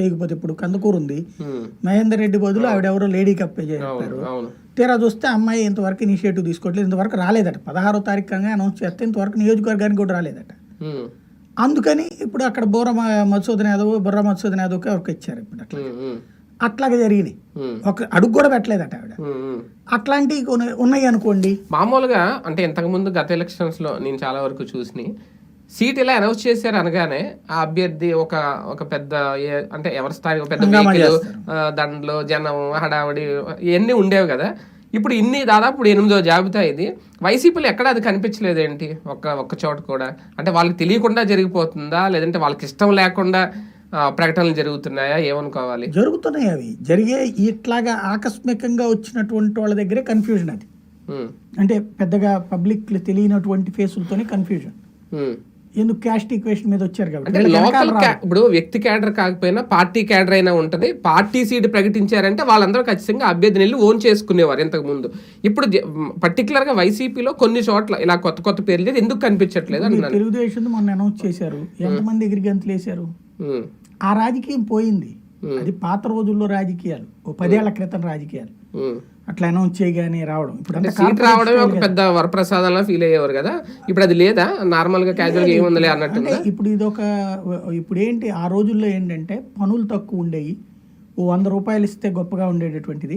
చేయకపోతే ఇప్పుడు కందుకూరు ఉంది. మహేందర్ రెడ్డి బదులు ఆవిడెవరో లేడీ కప్పే అవును తీరా చూస్తే అమ్మాయి ఇంతవరకు ఇనిషియేటివ్ తీసుకోవట్లేదు. ఇంతవరకు రాలేదట. పదహారో తారీఖుగా అనౌన్స్ చేస్తే ఇంతవరకు నియోజకవర్గానికి కూడా రాలేదట. అందుకని ఇప్పుడు అక్కడ బోర మధుసూదన్ యాదవ్ బుర్ర మధుసూదన్ యాదవ్కి ఎవరికి ఇచ్చారు ఇప్పుడు అట్లా అట్లాగే జరిగినాయి ఒక అడుగు కూడా పెట్టలేదట ఆవిడ. అట్లాంటివి కొన్ని ఉన్నాయి అనుకోండి. మామూలుగా అంటే ఇంతకుముందు గత ఎలక్షన్స్లో నేను చాలా వరకు చూసి సీట్ ఇలా అనౌన్స్ చేశారు అనగానే ఆ అభ్యర్థి ఒక ఒక పెద్ద అంటే ఎవరి స్థాయి పెద్ద వెహికల్. దండలు జనం హడావడి ఇవన్నీ ఉండేవి కదా. ఇప్పుడు ఇన్ని దాదాపు ఇప్పుడు ఎనిమిదో జాబితా ఇది. వైసీపీలో ఎక్కడ అది కనిపించలేదు ఏంటి ఒక్క ఒక్క చోట కూడా. అంటే వాళ్ళకి తెలియకుండా జరిగిపోతుందా? లేదంటే వాళ్ళకి ఇష్టం లేకుండా ప్రకటనలు జరుగుతున్నాయా? ఏమనుకోవాలి? జరుగుతున్నాయి అవి. జరిగే ఇట్లాగా ఆకస్మికంగా వచ్చినటువంటి వాళ్ళ దగ్గరే కన్ఫ్యూజన్ అది. అంటే పెద్దగా పబ్లిక్ తెలియనటువంటి ఫేసులతోనే కన్ఫ్యూజన్. ఎందుకు క్యాస్ట్ ఈక్వేషన్ మీద వచ్చారు కాబట్టి? ఇప్పుడు వ్యక్తి క్యాడర్ కాకపోయినా పార్టీ క్యాడర్ అయినా ఉంటది. పార్టీ సీట్ ప్రకటించారంటే వాళ్ళందరూ ఖచ్చితంగా అభ్యర్థిని వెళ్ళి ఓన్ చేసుకునేవారు ఇంతకు ముందు ఇప్పుడు పర్టికులర్గా వైసీపీలో కొన్ని చోట్ల ఇలా కొత్త కొత్త పేర్లు లేదు ఎందుకు కనిపించట్లేదు తెలుగుదేశం మొన్న అనౌన్స్ చేశారు. ఎంతమంది ఎగిరి గంతులు వేశారు ఆ రాజకీయం పోయింది. అది పాత రోజుల్లో రాజకీయాలు. ఓ పదేళ్ళ క్రితం రాజకీయాలు. అట్లా అనౌన్స్ చేయగానే రావడం. ఇప్పుడు సీట్ రావడమే ఒక పెద్ద వరప్రసాదంలా ఫీల్ అయ్యేవారు కదా. ఇప్పుడు అది లేదా? నార్మల్గా క్యాజువల్గా ఏముందిలే అన్నట్టుందా అంటే ఇప్పుడు ఇదొక ఇప్పుడు ఏంటి ఆ రోజుల్లో ఏంటంటే పనులు తక్కువ ఉండేవి ఓ వంద రూపాయలు ఇస్తే గొప్పగా ఉండేటటువంటిది.